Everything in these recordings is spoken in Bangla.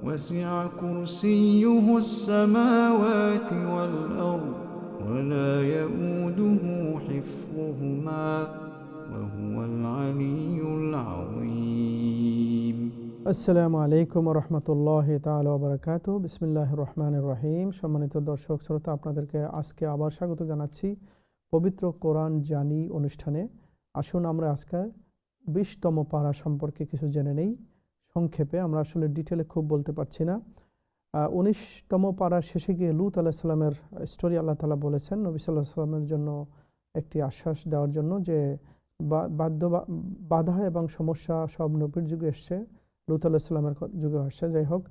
وسع كرسيه السماوات والأرض ولا يؤوده حفظهما وهو العلي العظيم আসসালামু আলাইকুম রহমতুল্লাহ তালা বরকাত বিসমিল্লাহ রহমান রহিম সম্মানিত দর্শক শ্রোতা আপনাদেরকে আজকে আবার স্বাগত জানাচ্ছি পবিত্র কোরআন জানি অনুষ্ঠানে আসুন আমরা আজকে বিশতম পাড়া সম্পর্কে কিছু জেনে নেই সংক্ষেপে আমরা আসলে ডিটেলে খুব বলতে পারছি না উনিশতম পাড়ার শেষে গিয়ে লুত আল্লাহ সাল্লামের স্টোরি আল্লাহ তালা বলেছেন, নবী সাল্লাহ সাল্লামের জন্য একটি আশ্বাস দেওয়ার জন্য যে বাধ্য বাধা এবং সমস্যা সব নবীর যুগে এসছে, লুত আল্লাহ সাল্লামের যুগে আসছে যাই হোক,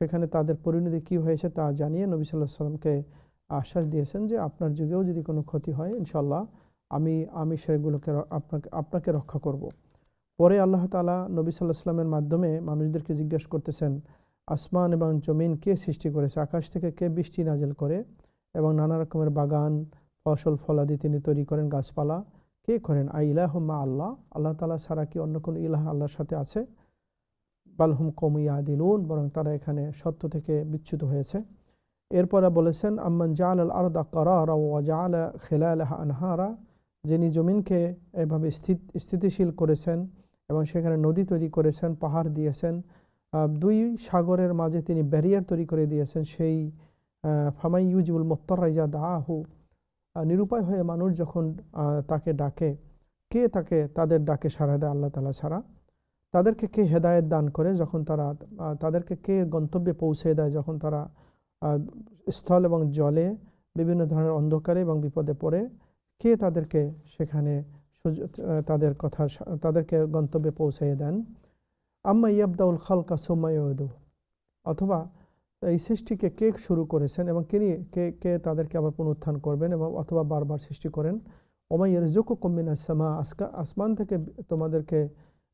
সেখানে তাদের পরিণতি কী হয়েছে তা জানিয়ে নবী সাল্লাহ সাল্লামকে আশ্বাস দিয়েছেন যে আপনার যুগেও যদি কোনো ক্ষতি হয় ইনশাল্লাহ আমি আমি সেগুলোকে আপনাকে আপনাকে রক্ষা করব। পরে আল্লাহ তালা নবী সাল্লাহ সাল্লামের মাধ্যমে মানুষদেরকে জিজ্ঞাসা করতেছেন, আসমান এবং জমিন কে সৃষ্টি করেছে? আকাশ থেকে কে বৃষ্টি নাজেল করে? এবং নানা রকমের বাগান, ফসল, ফলাদি তিনি তৈরি করেন, গাছপালা কে করেন? আই ইলাহম্মা আল্লাহ। আল্লাহ তালা ছাড়া কি অন্য কোনো ইলাহ আল্লাহর সাথে আছে? বালহুম কমিয়া দিলুন বরং তারা এখানে সত্য থেকে বিচ্যুত হয়েছে। এরপরে বলেছেন, আম্মান জাল আল আরদা করার ওয়াজাল খেলাহ আনহারা, যিনি জমিনকে এভাবে স্থিত, স্থিতিশীল করেছেন এবং সেখানে নদী তৈরি করেছেন, পাহাড় দিয়েছেন। দুই সাগরের মাঝে তিনি ব্যারিয়ার তৈরি করে দিয়েছেন, সেই ফামাই ইউজিবুল মোত্তরাইজা দাহু নিরুপায় হয়ে মানুষ যখন তাকে ডাকে, কে তাকে তাদের ডাকে সাড়া দেয় আল্লাহ তালা ছাড়া? তাদেরকে কে হেদায়ত দান করে যখন তারা তাদেরকে কে গন্তব্যে পৌঁছে দেয় যখন তারা স্থল এবং জলে বিভিন্ন ধরনের অন্ধকারে এবং বিপদে পড়ে? কে তাদেরকে সেখানে তাদের কথা তাদেরকে গন্তব্যে পৌঁছে দেন। আম্মা ইয়াবদাউল খালকা সোম্মায়দু অথবা এই সৃষ্টিকে কে শুরু করেছেন এবং কে নিয়ে কে কে তাদেরকে আবার পুনরুত্থান করবেন এবং অথবা বারবার সৃষ্টি করেন। ওমাইয়ের জুকু কম্বিন আসমা আসকা আসমান থেকে তোমাদেরকে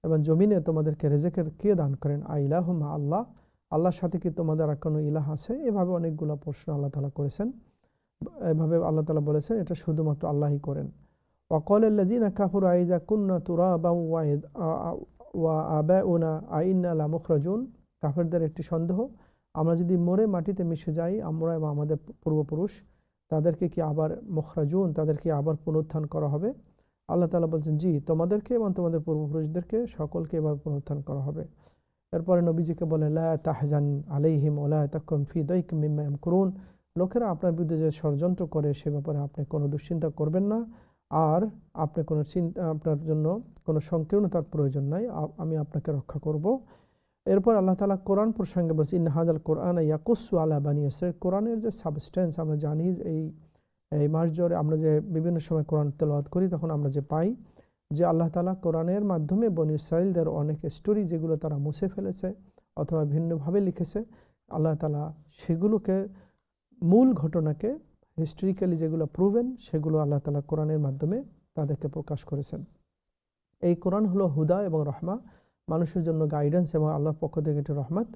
এবং জমিনে তোমাদেরকে রেজেকের কে দান করেন? আইলাহমা আল্লাহ, আল্লাহর সাথে কি তোমাদের আর কোনো ইলাহ আছে? এভাবে অনেকগুলো প্রশ্ন আল্লাহ তালা করেছেন। এভাবে আল্লাহ তালা বলেছেন, এটা শুধুমাত্র আল্লাহই করেন। কুন্না তুরা বা ওয়া আবা উনা আইন আলা মুখরাজুন কাফেরদের একটি সন্দেহ, আমরা যদি মরে মাটিতে মিশে যাই, আমরা এবং আমাদের পূর্বপুরুষ, তাদেরকে কি আবার মুখরাজুন, তাদেরকে আবার পুনরুত্থান করা হবে? আল্লাহ তালা বলছেন, জি, তোমাদেরকে এবং তোমাদের পূর্বপুরুষদেরকে সকলকে এভাবে পুনরুত্থান করা হবে। এরপরে নবীজিকে বলে, লা তাহজান আলাইহিম ওলা তাকুম ফি দৈক মিম্মাম করুন লোকেরা আপনার বিরুদ্ধে যে ষড়যন্ত্র করে, সে ব্যাপারে আপনি কোনো দুশ্চিন্তা করবেন না। আর আপনি কোনো চিন্তা, আপনার জন্য কোনো সংকীর্ণতার প্রয়োজন নাই আমি আপনাকে রক্ষা করব। এরপর আল্লাহ তালা কোরআন প্রসঙ্গে বলছে ইন হাজাল কোরআন ইয়াকুসু আল্লাহ বানিয়েছে কোরআনের যে সাবস্টেন্স আমরা জানি এই এই মাস জোরে আমরা যে বিভিন্ন সময় কোরআন তেলাওয়াত করি, তখন আমরা যে পাই যে আল্লাহ তালা কোরআনের মাধ্যমে বনি ইসরায়েলদের অনেক স্টোরি যেগুলো তারা মুছে ফেলেছে অথবা ভিন্নভাবে লিখেছে, আল্লাহ তালা সেগুলোকে মূল ঘটনাকে হিস্ট্রিক্যালি যেগুলো প্রুভেন সেগুলো আল্লাহ তালা কোরআনের মাধ্যমে তাদেরকে প্রকাশ করেছেন। এই কোরআন হলো হুদা এবং রহমা, মানুষের জন্য গাইডেন্স এবং আল্লাহর পক্ষ থেকে একটি রহমত।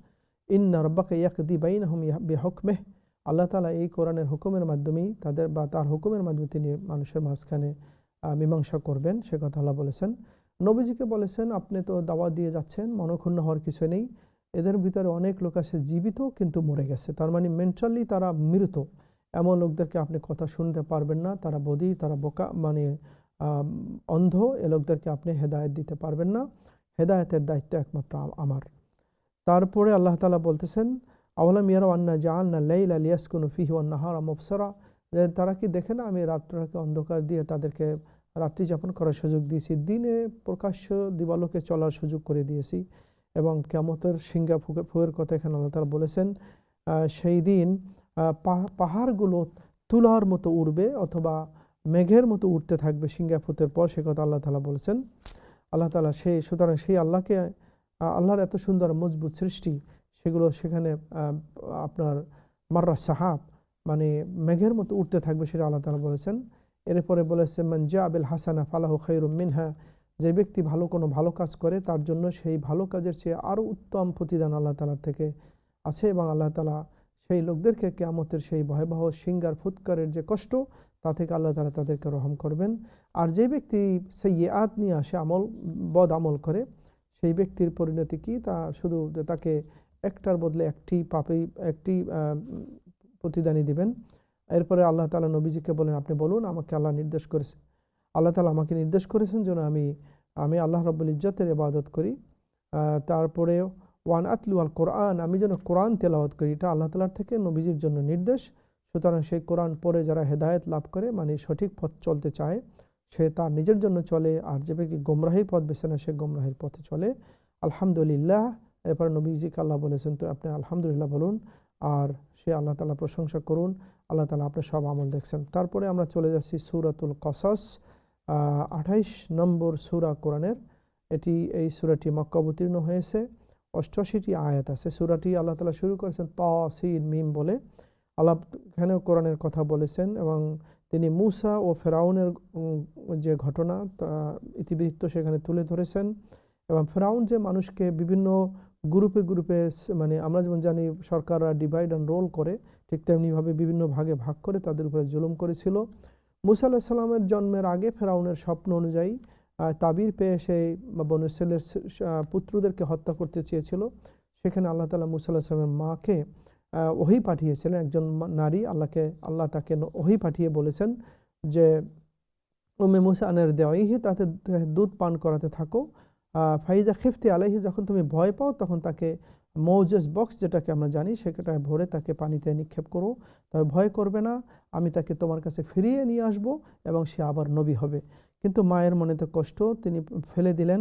ইন্না রব্বাকে ইয়াকদি বাইন হম বেহকমেহ, আল্লাহ তালা এই কোরআনের হুকুমের মাধ্যমেই তাদের বা তার হুকুমের মাধ্যমে তিনি মানুষের মাঝখানে মীমাংসা করবেন, সে কথা আল্লাহ বলেছেন। নবীজিকে বলেছেন, আপনি তো দাওয়া দিয়ে যাচ্ছেন, মনক্ষুণ্ণ হওয়ার কিছু নেই। এদের ভিতরে অনেক লোক আছে, জীবিত কিন্তু মরে গেছে। তার মানে মেন্টালি তারা মৃত। এমন লোকদেরকে আপনি কথা শুনতে পারবেন না, তারা বদি, তারা বোকা মানে অন্ধ, এ লোকদেরকে আপনি হেদায়ত দিতে পারবেন না। হেদায়তের দায়িত্ব একমাত্র আমার। তারপরে আল্লাহ তালা বলতেছেন, আওয়ালাম ইয়ারো আন্না জা আন্না লাইল আলিয়াসকুন ফিহি নাহারা মুফসারা তারা কি দেখে না আমি রাত্রটাকে অন্ধকার দিয়ে তাদেরকে রাত্রি যাপন করার সুযোগ দিয়েছি, দিনে প্রকাশ্য দিবালোকে চলার সুযোগ করে দিয়েছি এবং কেমতের সিঙ্গা ফুকে, ফুয়ের কথা এখানে আল্লাহ তালা বলেছেন সেই দিন পাহাড়গুলো তুলার মতো উড়বে অথবা মেঘের মতো উঠতে থাকবে সিঙ্গাফুতের পর, সে কথা আল্লাহ তালা বলেছেন। আল্লাহ তালা সেই সুতরাং সেই আল্লাহকে আল্লাহর এত সুন্দর মজবুত সৃষ্টি, সেগুলো সেখানে আপনার মার্রা সাহাব মানে মেঘের মতো উঠতে থাকবে সেটা আল্লাহ তালা বলেছেন। এরপরে বলেছে মঞ্জা আবিল হাসানা ফালাহ খৈরুম মিনহা যে ব্যক্তি ভালো কোনো ভালো কাজ করে, তার জন্য সেই ভালো কাজের চেয়ে আরও উত্তম প্রতিদান আল্লাহ তালার থেকে আছে এবং আল্লাহ তালা সেই লোকদেরকে কেয়ামতের সেই ভয়াবহ সিঙ্গার ফুৎকারের যে কষ্ট তা থেকে আল্লাহ তালা তাদেরকে রহম করবেন। আর যে ব্যক্তি সেই আত নিয়ে আসে আমল বদ আমল করে সেই ব্যক্তির পরিণতি কি? তা শুধু তাকে একটার বদলে একটি পাপে একটি আহ, প্রতিদানই দিবেন। এরপরে আল্লাহ তালা নবীজিকে বলেন আপনি বলুন আমাকে আল্লাহ নির্দেশ করেছে আল্লাহ তালা আমাকে নির্দেশ করেছেন যেন আমি আমি আল্লাহ রব্বুল ইজ্জতের ইবাদত করি। আহ, তারপরে ওয়ান আতলু আল কোরআন, আমি যেন কোরআন তেলাওয়াত করি, এটা আল্লাহ তালার থেকে নবীজির জন্য নির্দেশ। সুতরাং সেই কোরআন পড়ে যারা হেদায়েত লাভ করে মানে সঠিক পথ চলতে চায়, সে তার নিজের জন্য চলে, আর যে ব্যক্তি গোমরাহির পথ বেছে নেয়, সে গোমরাহির পথে চলে। আলহামদুলিল্লাহ, এরপর নবীজিকে আল্লাহ বলেছেন, তো আপনি আলহামদুলিল্লাহ বলুন, আর সে আল্লাহ তালা প্রশংসা করুন, আল্লাহ তালা আপনার সব আমল দেখছেন। তারপরে আমরা চলে যাচ্ছি সুরাতুল কসাস আঠাইশ নম্বর সুরা কোরআনের। এটি এই সুরাটি মক্কা অবতীর্ণ হয়েছে। অষ্টআশিটি আয়াত আছে, সুরাটি আল্লাহ তালা শুরু করেছেন ত মিম বলে। আল্লাহ এখানেও কোরআনের কথা বলেছেন এবং তিনি মুসা ও ফেরাউনের যে ঘটনা তা ইতিবৃত্ত সেখানে তুলে ধরেছেন এবং ফেরাউন যে মানুষকে বিভিন্ন গ্রুপে গ্রুপে মানে আমরা যেমন জানি সরকাররা ডিভাইড অ্যান্ড রোল করে, ঠিক তেমনিভাবে বিভিন্ন ভাগে ভাগ করে তাদের উপরে জুলুম করেছিল। মুসা আল্লাহ সাল্লামের জন্মের আগে ফেরাউনের স্বপ্ন অনুযায়ী তাবির পেয়ে সেই বনু ইসরায়েলের স- স- আহ, পুত্রদেরকে হত্যা করতে চেয়েছিল। সেখানে আল্লাহ তালা মুসা আল্লাহ মাকে ওহি পাঠিয়েছিলেন। একজন নারী আল্লাহকে আল্লাহ তাকে ওহি পাঠিয়ে বলেছেন যে উমে মুসা আনের দেওয়াইহি তাতে দুধ পান করাতে থাকো। ফাইজা খিফতি আলাইহি যখন তুমি ভয় পাও তখন তাকে মৌজেস বক্স যেটাকে আমরা জানি সেটায় ভরে তাকে পানিতে নিক্ষেপ করো। তবে ভয় করবে না আমি তাকে তোমার কাছে ফিরিয়ে নিয়ে আসব এবং সে আবার নবী হবে। কিন্তু মায়ের মনেতে কষ্ট, তিনি ফেলে দিলেন।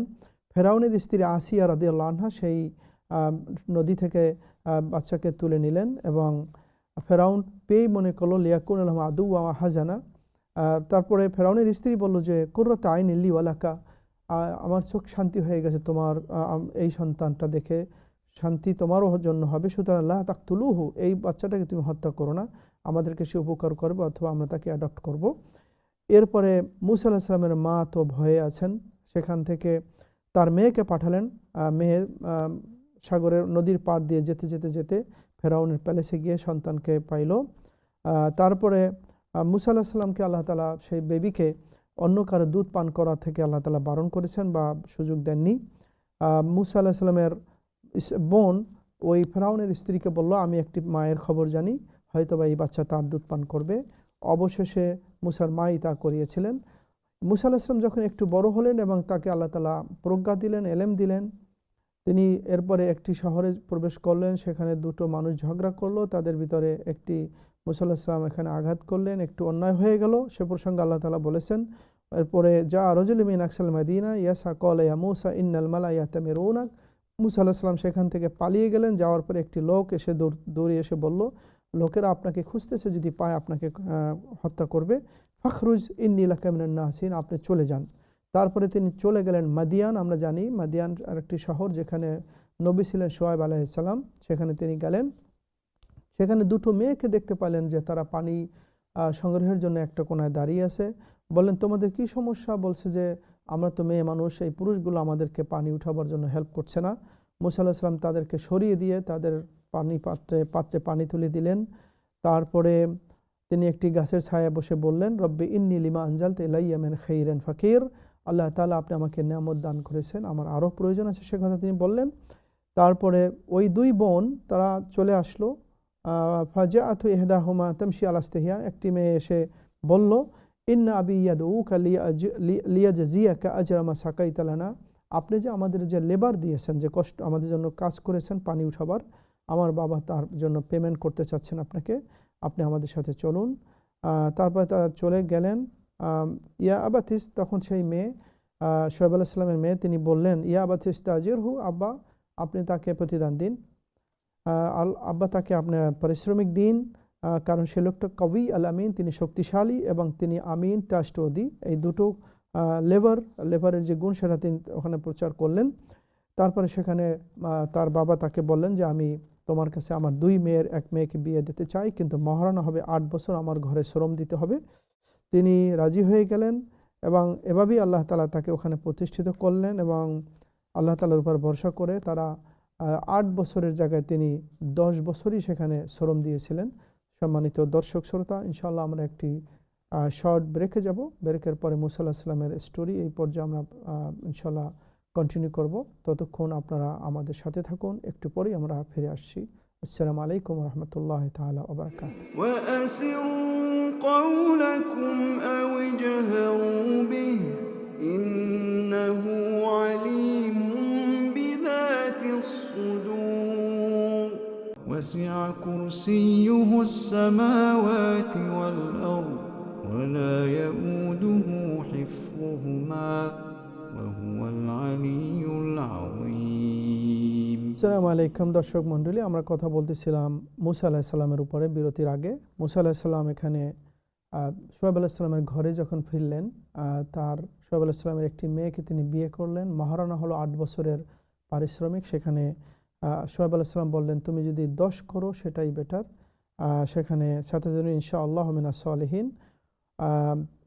ফেরাউনের স্ত্রী আসিয়া রাদি আল্লাহা সেই নদী থেকে বাচ্চাকে তুলে নিলেন এবং ফেরাউন পেয়েই মনে করল, লিয়াকুন আলম আদু আমা হাজানা। তারপরে ফেরাউনের স্ত্রী বলল যে, কুর্রত আইন ইল্লি ওয়ালাকা আমার চোখ শান্তি হয়ে গেছে তোমার এই সন্তানটা দেখে। শান্তি তোমারও জন্য হবে, সুতরাং আল্লাহ তাক তুলুহু এই বাচ্চাটাকে তুমি হত্যা করো না। আমাদেরকে সে উপকার করবে অথবা আমরা তাকে অ্যাডপ্ট করব। এরপরে মুসা আল্লাহ সাল্লামের মা তো ভয়ে আছেন সেখান থেকে তার মেয়েকে পাঠালেন আহ, মেয়ে সাগরের নদীর পাড় দিয়ে যেতে যেতে যেতে ফেরাউনের প্যালেসে গিয়ে সন্তানকে পাইল। তারপরে মুসা আল্লাহ সাল্লামকে আল্লাহ তালা সেই বেবিকে অন্য কারও দুধ পান করা থেকে আল্লাহ তালা বারণ করেছেন বা সুযোগ দেননি। মুসা আল্লাহ সাল্লামের বোন ওই ফেরাউনের স্ত্রীকে বলল আমি একটি মায়ের খবর জানি হয়তো বা এই বাচ্চা তার দুধ পান করবে। অবশেষে মুসার মাই তা করিয়েছিলেন। মুসা আল্লাহ সাল্লাম যখন একটু বড় হলেন এবং তাকে আল্লাহ তালা প্রজ্ঞা দিলেন, এলেম দিলেন, তিনি এরপরে একটি শহরে প্রবেশ করলেন, সেখানে দুটো মানুষ ঝগড়া করল, তাদের ভিতরে একটি মুসাল্লাহ সাল্লাম এখানে আঘাত করলেন, একটু অন্যায় হয়ে গেল, সে প্রসঙ্গে আল্লাহ তালা বলেছেন, এরপরে যা রজুল মিন আকসাল মদিনা, ইয়াসা কল ইয়া মুসা ইন্নাল মালা ইয়াতামির উনাক মুসা আল্লাহ সেখান থেকে পালিয়ে গেলেন, যাওয়ার পরে একটি লোক এসে দৌড় দৌড়ে এসে বলল লোকেরা আপনাকে খুঁজতেছে, যদি পায় আপনাকে হত্যা করবে। ফখরুজ ইন্নিলা কামিনান নাহসিন আপনি চলে যান। তারপরে তিনি চলে গেলেন মাদিয়ান, আমরা জানি মাদিয়ান আরেকটি শহর যেখানে নবী ছিলেন সোয়েব আলাইসাল্লাম সেখানে তিনি গেলেন। সেখানে দুটো মেয়েকে দেখতে পেলেন যে তারা পানি সংগ্রহের জন্য একটা কোনায় দাঁড়িয়ে আছে। বললেন, তোমাদের কি সমস্যা? বলছে যে, আমরা তো মেয়ে মানুষ, এই পুরুষগুলো আমাদেরকে পানি উঠাবার জন্য হেল্প করছে না। মুসা আল্লাহ তাদেরকে সরিয়ে দিয়ে তাদের পানি পাত্রে পাত্রে পানি তুলে দিলেন। তারপরে তিনি একটি গাছের ছায়া বসে বললেন, রব্বি ইন্নি লিমা আনজাল তেলাইয়ামেন খৈরেন ফাকির। আল্লাহ তালা আপনি আমাকে নিয়ামত দান করেছেন। আমার আরও প্রয়োজন আছে সে কথা তিনি বললেন। তারপরে ওই দুই বোন, তারা চলে আসলো। ফাজা আথু এহদা হুমা তমশি আলাস্তেহিয়া একটি মেয়ে এসে বলল, ইন্না আবি ইয়াদ উ কা লিয়াজ জিয়া কা আজরামা সাকাই তালানা আপনি যে আমাদের যে লেবার দিয়েছেন, যে কষ্ট, আমাদের জন্য কাজ করেছেন পানি উঠাবার, আমার বাবা তার জন্য পেমেন্ট করতে চাচ্ছেন আপনাকে, আপনি আমাদের সাথে চলুন। তারপরে তারা চলে গেলেন। ইয়া আবাথিস তখন সেই মেয়ে শোয়েব আলাহ সাল্লামের মেয়ে, তিনি বললেন, ইয়া আবাথিস তাজির হু আব্বা, আপনি তাকে প্রতিদান দিন। আল- আব্বা তাকে আপনার পারিশ্রমিক দিন। কারণ সে লোকটা কবি আল আমিন, তিনি শক্তিশালী এবং তিনি আমিন ট্রাস্টওদি এই দুটো লেবার, লেবারের যে গুণ সেটা তিনি ওখানে প্রচার করলেন। তারপরে সেখানে তার বাবা তাকে বললেন যে, আমি তোমার কাছে আমার দুই মেয়ের, এক মেয়েকে বিয়ে দিতে চাই, কিন্তু মহারানা হবে আট বছর, আমার ঘরে শ্রম দিতে হবে। তিনি রাজি হয়ে গেলেন এবং এভাবেই আল্লাহ তালা তাকে ওখানে প্রতিষ্ঠিত করলেন এবং আল্লাহ তালার উপর ভরসা করে তারা আট বছরের জায়গায় তিনি দশ বছরই সেখানে শ্রম দিয়েছিলেন। সম্মানিত দর্শক শ্রোতা, ইনশাআল্লাহ আমরা একটি শর্ট ব্রেকে যাব ব্রেকের পরে মুসাল্লাহ সাল্লামের স্টোরি এই পর্যায়ে আমরা আহ, ইনশাল্লাহ কন্টিনিউ করব ততক্ষণ আপনারা আমাদের সাথে থাকুন একটু পরেই আমরা ফিরে আসছি আসসালামু আলাইকুম রহমতুল্লাহ তালা ওবরাকাত وأسروا قولكم أو اجهروا به إنه عليم بذات الصدور وسع كرسيه السماوات والأرض ولا يؤوده حفظهما وهو العلي العظيم আসসালামু আলাইকুম দর্শক মণ্ডলী আমরা কথা বলতেছিলাম মুসা আলাহিসাল্লামের উপরে বিরতির আগে মুসা আলাহিসাল্লাম এখানে সোহেব আলাহিসাল্লামের ঘরে যখন ফিরলেন আহ, তার সোহেব আলাহিসাল্লামের একটি মেয়েকে তিনি বিয়ে করলেন মহারানা হলো আট বছরের পারিশ্রমিক সেখানে সোহেব আলাহিসাল্লাম বললেন তুমি যদি দশ করো সেটাই বেটার সেখানে সাথে সাথে ইনশা আল্লাহ মিনা সালেহীন আহ,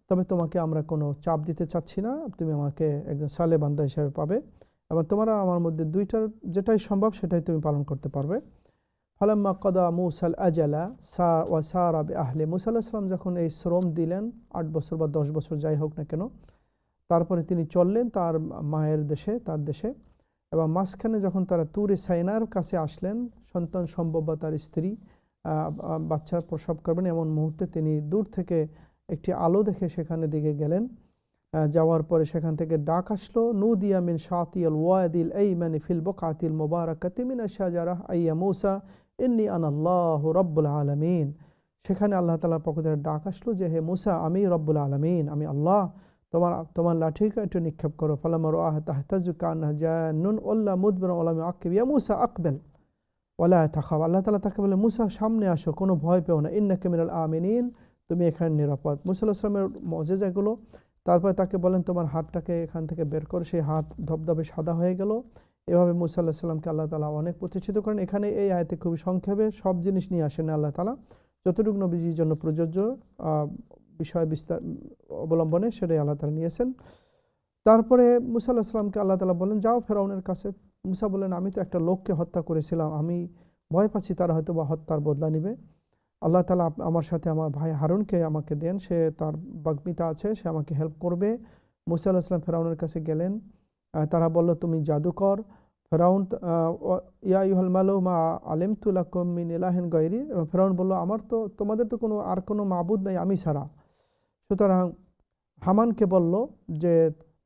তবে তোমাকে আমরা কোনো চাপ দিতে চাচ্ছি না। তুমি আমাকে একজন সালে বান্দা হিসাবে পাবে এবং তোমার আমার মধ্যে দুইটার যেটাই সম্ভব সেটাই তুমি পালন করতে পারবে। ফালাম্মা কদা মুসাল আজালা সা ওয়া সারা বে আহলে মুসা আলাহিসাম যখন এই শ্রম দিলেন, আট বছর বা দশ বছর যাই হোক না কেন, তারপরে তিনি চললেন তার মায়ের দেশে, তার দেশে এবং মাঝখানে যখন তারা তুরে সাইনার কাছে আসলেন, সন্তান সম্ভব বা তার স্ত্রী বাচ্চা প্রসব করবেন এমন মুহূর্তে তিনি দূর থেকে একটি আলো দেখে সেখানে দিকে গেলেন। যাওয়ার পরে সেখান থেকে ডাক আসলো, নুদিয়া মিন শাতিয়াল ওয়াদিল এই মানে ফিল বকাতিল মোবারকাতি মিন শাহজারা আইয়া মৌসা, ইন্নি আনাল্লাহ রব্বুল আলমিন। সেখানে আল্লাহ তালার পক্ষ থেকে ডাক আসলো যে, হে মুসা, আমি রব্বুল আলমিন, আমি আল্লাহ। তোমার তোমার লাঠিকে একটু নিক্ষেপ করো। ফালামার আহ তাহতাজু কান্না জানুন ওল্লা মুদবির ওলামি আকিব ইয়া মুসা, আকবেল। ওলা থাকাব আল্লাহ তালা তাকে বলে মুসা, সামনে আসো, কোনো ভয় পেও না। ইন্না কেমিনাল আমিনিন। তুমি এখানে নিরাপদ। মুসা আসলামের মজেজাগুলো তারপরে তাকে বলেন, তোমার হাতটাকে এখান থেকে বের করে। সেই হাত ধবধবে সাদা হয়ে গেল। এভাবে মুসা আল্লাহ সাল্লামকে আল্লাহ তালা অনেক প্রতিষ্ঠিত করেন। এখানে এই আয়তে খুবই সংক্ষেপে সব জিনিস নিয়ে আসেন আল্লাহ তালা যতটুকু নবীজির জন্য প্রযোজ্য বিষয় বিস্তার, অবলম্বনে সেটাই আল্লাহ তালা নিয়েছেন। তারপরে মুসা আল্লাহ সাল্লামকে আল্লাহ তালা বলেন, যাও ফেরাউনের কাছে। মুসা বলেন আমি তো একটা লোককে হত্যা করেছিলাম। আমি ভয় পাচ্ছি তারা হয়তো বা হত্যার বদলা নিবে। আল্লাহ তালা আমার সাথে আমার ভাই হারুনকে আমাকে দেন, সে তার বাগ্মিতা আছে, সে আমাকে হেল্প করবে। মুসা আল্লাহ ফেরাউনের কাছে গেলেন। তারা বলল, তুমি জাদুকর। ফেরাউন ইয়া ইউহাল মালো মা আলেম তুলাকুম মিন ইলাহিন গৈরি ফেরাউন বলল, আমার তো, তোমাদের তো কোনো, আর কোনো মাবুদ নাই আমি ছাড়া। সুতরাং হামানকে বলল যে,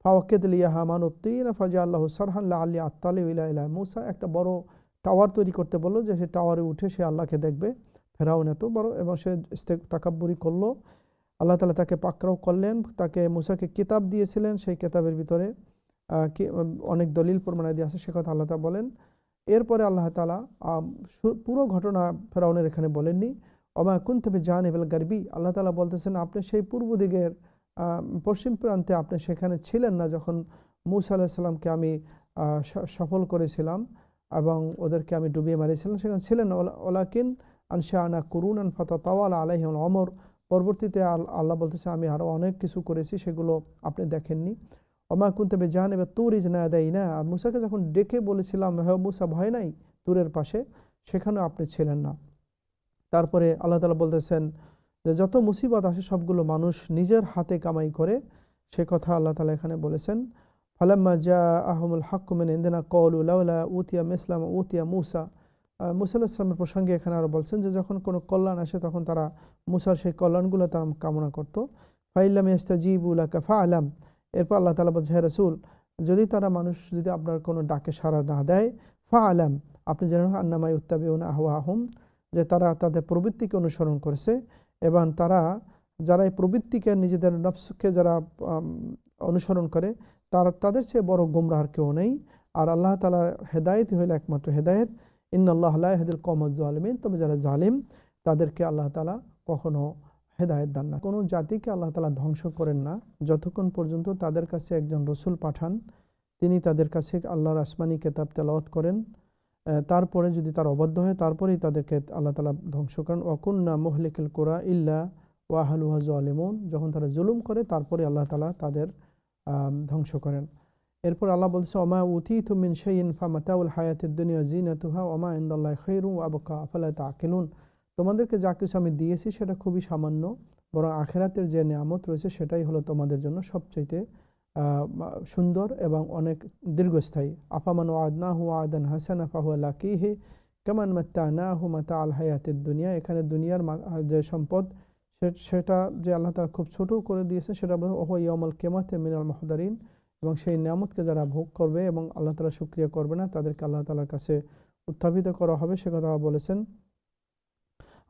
ফাওয়াক্কেদ লিয়া হামান উত্তিন ফাজা আল্লাহ সারহান আল্লি আত্তালি ইলা ইলা মুসা। একটা বড় টাওয়ার তৈরি করতে বলল যে, সে টাওয়ারে উঠে সে আল্লাহকে দেখবে। ফেরাউন এত বড় এবং সে তাকাব্বুরি করল। আল্লাহ তালা তাকে পাকড়াও করলেন, তাকে মুসাকে কিতাব দিয়েছিলেন, সেই কিতাবের ভিতরে অনেক দলিল প্রমাণাদি আছে, সে কথা আল্লাহ তালা বলেন। এরপরে আল্লাহ তালা পুরো ঘটনা ফেরাউনের এখানে বলেননি। অমা কুন থেকে জান এবেল গারবি, আল্লাহ তালা বলতেছেন, আপনি সেই পূর্ব দিকের পশ্চিম প্রান্তে আপনি সেখানে ছিলেন না যখন মুসা আলাহিসাল্লামকে আমি সফল করেছিলাম এবং ওদেরকে আমি ডুবিয়ে মারিয়েছিলাম, সেখানে ছিলেন ওলা- ওলাকিন আনশা আনা করুন আন ফাতা তাওয়াল আলাইহ অমর পরবর্তীতে আল- আল্লাহ বলতেছে, আমি আরও অনেক কিছু করেছি, সেগুলো আপনি দেখেননি। অমা কুনতে বে জাহান এবার তুর ইজ না দেয় না আর মুসাকে যখন ডেকে বলেছিলাম হ্যাঁ মুসা, ভয় নাই তুরের পাশে? সেখানেও আপনি ছিলেন না। তারপরে আল্লাহ তালা বলতেছেন যে, যত মুসিবত আসে, সবগুলো মানুষ নিজের হাতে কামাই করে। সে কথা আল্লাহ তালা এখানে বলেছেন, ফালাম্মা জা আহমুল হাক্কুমেন ইন্দিনা কল উলাউলা উতিয়া মিসলাম উতিয়া মুসা। আহ, মুসা প্রসঙ্গে এখানে আরও বলছেন যে যখন কোনো কল্যাণ আসে তখন তারা মুসার সেই কল্যাণগুলো তারা কামনা করত। ফাইল্লাম ইস্তাজিবুলা কাফা আলাম এরপর আল্লাহ তালা বলছে হে রসুল যদি তারা মানুষ যদি আপনার কোনো ডাকে সাড়া না দেয় ফা আলাম আপনি জানেন আন্নামাই উত্তাবিউন আহওয়া আহম যে তারা তাদের প্রবৃত্তিকে অনুসরণ করেছে এবং তারা যারা এই প্রবৃত্তিকে নিজেদের নফসকে যারা অনুসরণ করে তারা তাদের চেয়ে বড় গোমরাহার কেউ নেই। আর আল্লাহ তালার হেদায়েত হইল একমাত্র হেদায়েত। ইন আল্লাহ হেদিল কমজ আলমিন তবে যারা জালিম, তাদেরকে আল্লাহ তালা কখনো হেদায়েত দান না। কোনো জাতিকে আল্লাহ তালা ধ্বংস করেন না। যতক্ষণ পর্যন্ত তাদের কাছে একজন রসুল পাঠান, তিনি তাদের কাছে আল্লাহর আসমানি কেতাব তেলাওয়াত করেন তারপরে যদি তার অবাধ্য হয়, তারপরেই তাদেরকে আল্লাহ তালা ধ্বংস করেন। অকুন্না মোহলিকুল কোরা ইল্লা ওয়াহাল ওয়াজ আলিমুন যখন তারা জুলুম করে, তারপরে আল্লাহ তালা তাদের ধ্বংস করেন। এরপর আল্লাহ বলছে, ওমা উতি তুমিন শাইন ফামাতাউল হায়াতের দুনিয়া জিনাতুহা ওমা ইন্দাল্লাহ খৈরু আবকা, আফালা তাকিলুন তোমাদেরকে যা কিছু আমি দিয়েছি সেটা খুবই সামান্য, বরং আখেরাতের যে নিয়ামত রয়েছে সেটাই হলো তোমাদের জন্য সবচাইতে সুন্দর এবং অনেক দীর্ঘস্থায়ী। আফামান ওয়াদনা হু আদান হাসান আফাহু লাকিহে, কেমন মাত্তা না হু মাতা আল হায়াতের দুনিয়া। এখানে দুনিয়ার যে সম্পদ সেটা যে আল্লাহ তালা খুব ছোট করে দিয়েছে সেটা ওহ ইয়ামাল কেমাতে মিনাল মহদারিন। এবং সেই নিয়ামতকে যারা ভোগ করবে এবং আল্লাহ তালা শুক্রিয়া করবে না, তাদেরকে আল্লাহ তালার কাছে উত্থাপিত করা হবে, সে কথা বলেছেন।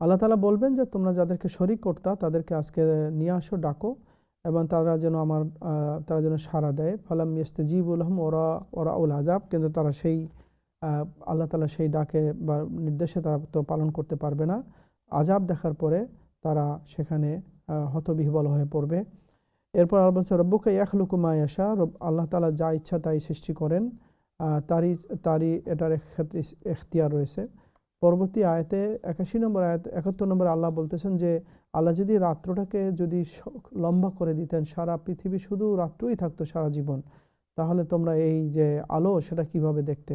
আল্লাহ তালা বলবেন যে, তোমরা যাদেরকে শরিক করতা, তাদেরকে আজকে নিয়ে আসো, ডাকো এবং তারা যেন আমার তারা যেন সাড়া দেয়। ফালাম ইয়েস্তে জিবুল আহম ওরা ওরা উল আজাব কিন্তু তারা সেই আল্লাহ তালা সেই ডাকে বা নির্দেশে তারা তো পালন করতে পারবে না। আজাব দেখার পরে তারা সেখানে হতবিহবল হয়ে পড়বে। এরপর আল্লাহ বলছে, রব্বুকে ইয়াখলুকুমা ইয়াশা রব আল্লাহ তালা যা ইচ্ছা তাই সৃষ্টি করেন। তারই তারই এটার এখতিয়ার রয়েছে। পরবর্তী আয়াতে একাশি নম্বর আয়াত, একাত্তর নম্বর আল্লাহ বলতেছেন যে, আল্লাহ যদি রাত্রটাকে যদি লম্বা করে দিতেন, সারা পৃথিবী শুধু রাত্রই থাকতো, সারা জীবন, তাহলে তোমরা এই যে আলো, সেটা কীভাবে দেখতে?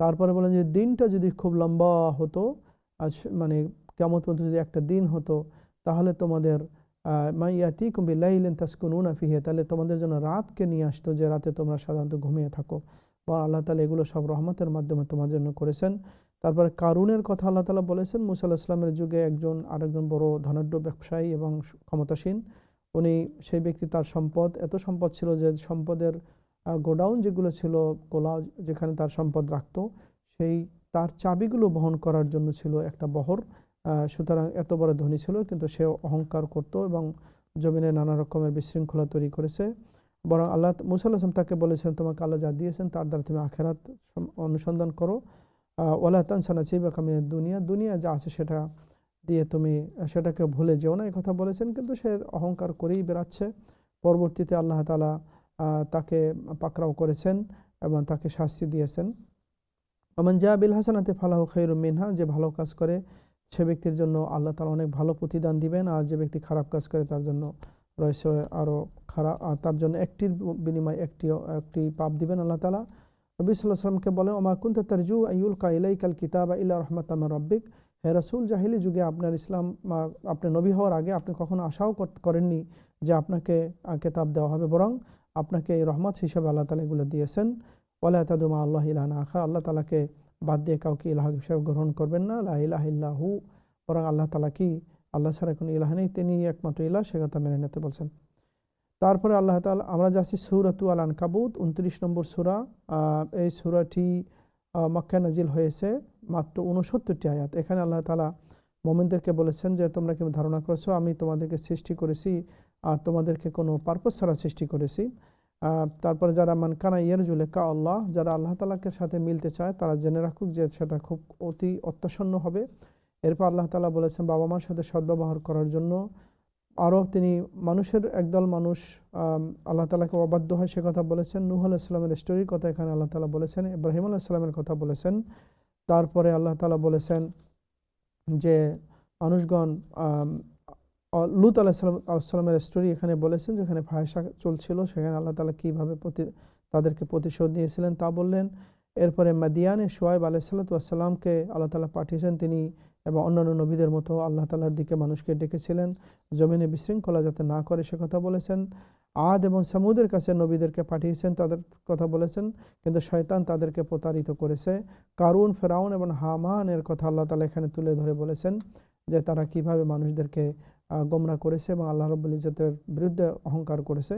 তারপরে বলেন যে, দিনটা যদি খুব লম্বা হতো, আজ মানে কেমন পর্যন্ত যদি একটা দিন হতো, তাহলে তোমাদের মাইয়াতি কুম্বি লাইলেন তাসকুনুনা ফিহে তাহলে তোমাদের জন্য রাতকে নিয়ে আসতো যে রাতে তোমরা সাধারণত ঘুমিয়ে থাকো। বা আল্লাহ তালা এগুলো সব রহমতের মাধ্যমে তোমার জন্য করেছেন। তারপরে কারুনের কথা আল্লাহ তালা বলেছেন, মুসা ইসলামের যুগে একজন আরেকজন বড় ধনাঢ্য ব্যবসায়ী এবং ক্ষমতাসীন, উনি সেই ব্যক্তি তার সম্পদ, এত সম্পদ ছিল যে সম্পদের গোডাউন যেগুলো ছিল, গোলা যেখানে তার সম্পদ রাখতো, সেই তার চাবিগুলো বহন করার জন্য ছিল একটা বহর। সুতরাং এত বড় ধনী ছিল, কিন্তু সে অহংকার করত এবং জমিনে নানা রকমের বিশৃঙ্খলা তৈরি করেছে। বরং আল্লাহ মুসা আল্লাহ আসলাম তাকে বলেছেন, তোমাকে আল্লাহ যা দিয়েছেন তার দ্বারা তুমি আখেরাত অনুসন্ধান করো। ওলা তানসানা চিবা কামিনের দুনিয়া দুনিয়া যা আছে সেটা দিয়ে তুমি, সেটাকে ভুলে যেও না। কথা বলেছেন, কিন্তু সে অহংকার করেই বেড়াচ্ছে। পরবর্তীতে আল্লাহ তালা তাকে পাকড়াও করেছেন এবং তাকে শাস্তি দিয়েছেন। আমান যা বিল হাসানাতে ফালাহ খৈর মিনহা, যে ভালো কাজ করে সে ব্যক্তির জন্য আল্লাহ তালা অনেক ভালো প্রতিদান দিবেন, আর যে ব্যক্তি খারাপ কাজ করে তার জন্য রয়েছে আরও খারাপ তার জন্য একটির বিনিময়ে একটি একটি পাপ দিবেন আল্লাহ তালা নবী সাল্লাহ সাল্লামকে বলেন, ওমা কুন্তা তারজু আইউল কাইলাই কাল কিতাব ইল্লা রহমত আমার রব্বিক? হে রাসুল, জাহিলি যুগে আপনার ইসলাম আপনি নবী হওয়ার আগে আপনি কখনো আশাও কর- করেননি যে আপনাকে কেতাব দেওয়া হবে, বরং আপনাকে এই রহমত হিসেবে আল্লাহ তালা এগুলো দিয়েছেন। ওলা তাদুমা আল্লাহ ইলাহ আখা। আল্লাহ তালাকে বাদ দিয়ে কাউকে ইলাহ হিসেবে গ্রহণ করবেন না। লা ইলাহ ইল্লাহু, বরং আল্লাহ তালা কি আল্লাহ ছাড়া কোনো ইলাহ নেই। তিনি একমাত্র ইলাহ, সে কথা মেনে নিতে বলছেন। তারপরে আল্লাহ তালা আমরা যাচ্ছি সুরাতু আল আনকাবুত, উনত্রিশ নম্বর সুরা এই সুরাটি মক্কা নাজিল হয়েছে মাত্র উনসত্তরটি আয়াত। এখানে আল্লাহ তালা মোমেনদেরকে বলেছেন যে, তোমরা কি ধারণা করেছ? আমি তোমাদেরকে সৃষ্টি করেছি, আর তোমাদেরকে কোনো পারপোজ ছাড়া সৃষ্টি করেছি। তারপরে যারা মানকানা ইয়ারজুলে কা আল্লাহ, যারা আল্লাহ তালাকে সাথে মিলতে চায়, তারা জেনে রাখুক যে সেটা খুব অতি অত্যাসন্ন হবে। এরপর আল্লাহ তালা বলেছেন, বাবা মার সাথে সদ্ব্যবহার করার জন্য আরও তিনি মানুষের একদল মানুষ আল্লাহ তালাকে অবাধ্য হয় সে কথা বলেছেন। নুহ আলাহ ইসলামের স্টোরির কথা এখানে আল্লাহ তালা বলেছেন, ইব্রাহিম ইসলামের কথা বলেছেন। তারপরে আল্লাহ তালা বলেছেন যে মানুষগণ লুত আলাহ সাল্লামের স্টোরি এখানে বলেছেন যেখানে ফায়সা চলছিল, সেখানে আল্লাহ তালা কীভাবে প্রতি, তাদেরকে প্রতিশোধ নিয়েছিলেন তা বললেন। এরপরে মাদিয়ানে সোয়াইব আলাইসাল্লাতামকে আল্লাহ তালা পাঠিয়েছেন তিনি এবং অন্যান্য নবীদের মতো আল্লাহ তালার দিকে মানুষকে ডেকেছিলেন। জমিনে বিশৃঙ্খলা যাতে না করে সে কথা বলেছেন। আদ এবং সামুদের কাছে নবীদেরকে পাঠিয়েছেন, তাদের কথা বলেছেন, কিন্তু শয়তান তাদেরকে প্রতারিত করেছে। কারুন, ফেরাউন এবং হামানের কথা আল্লাহ তালা এখানে তুলে ধরে বলেছেন যে তারা কীভাবে মানুষদেরকে গোমরা করেছে এবং আল্লাহ রব্বুল ইজতের বিরুদ্ধে অহংকার করেছে।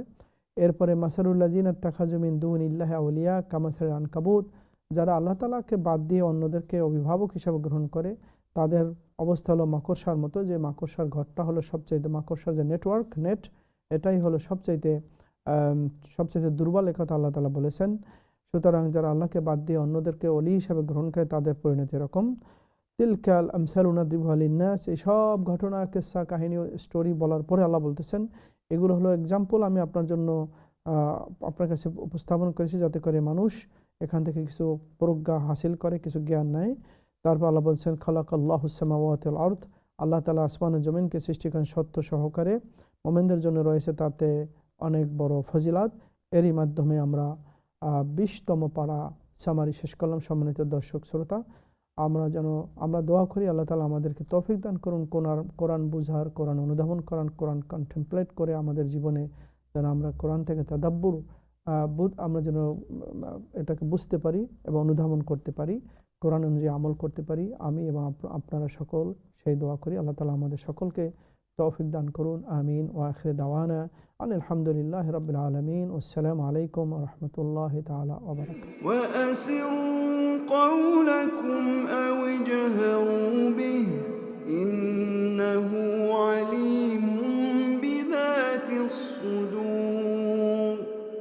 এরপরে মাসারুল্লাহ জিন তাখাজুমিন দুন ইল্লাহ আউলিয়া কামাসের আনকাবুত, যারা আল্লাহ তালাকে বাদ দিয়ে অন্যদেরকে অভিভাবক হিসাবে গ্রহণ করে, তাদের অবস্থা হলো মাকড়সার মতো। যে মাকড়সার ঘরটা হলো সবচাইতে, মাকড়সার যে নেটওয়ার্ক নেট এটাই হলো সবচাইতে সবচাইতে দুর্বল একথা আল্লাহ তালা বলেছেন। সুতরাং যারা আল্লাহকে বাদ দিয়ে অন্যদেরকে অলি হিসাবে গ্রহণ করে, তাদের পরিণতি এরকম। তিলকাল আমসাল উনাদিবু আলিন্নাস এই সব ঘটনা, কেসা, কাহিনী, স্টোরি বলার পরে আল্লাহ বলতেছেন, এগুলো হলো এক্সাম্পল আমি আপনার জন্য আপনার কাছে উপস্থাপন করেছি যাতে করে মানুষ এখান থেকে কিছু প্রজ্ঞা হাসিল করে, কিছু জ্ঞান নেয়। তারপর আল্লাহ বলছেন খালাক আল্লাহ হুসামাওয়াতিল আর্থ আল্লাহ তালা আসমান জমিনকে সৃষ্টি করেন সত্য সহকারে। মোমেনদের জন্য রয়েছে তাতে অনেক বড় ফজিলাত। এরই মাধ্যমে আমরা বিশতম পাড়া সামারি শেষ করলাম সম্মানিত দর্শক, শ্রোতা। আমরা যেন, আমরা দোয়া করি আল্লাহ তালা আমাদেরকে তৌফিক দান করুন, কোরআন কোরআন বুঝার, কোরআন অনুধাবন করান, কোরআন কন্টেমপ্লেট করে আমাদের জীবনে যেন আমরা কোরআন থেকে তাদাব্বুর বুধ, আমরা যেন এটাকে বুঝতে পারি এবং অনুধাবন করতে পারি, কোরআন অনুযায়ী আমল করতে পারি। আমি এবং আপনারা সকল সেই দোয়া করি। আল্লাহ তালা আমাদের সকলকে توفيق دان كرون آمين. وآخر دعوانا أن الحمد لله رب العالمين. والسلام عليكم ورحمة الله تعالى وبركاته. وأسروا قولكم أو اجهروا به إنه عليم بذات الصدور.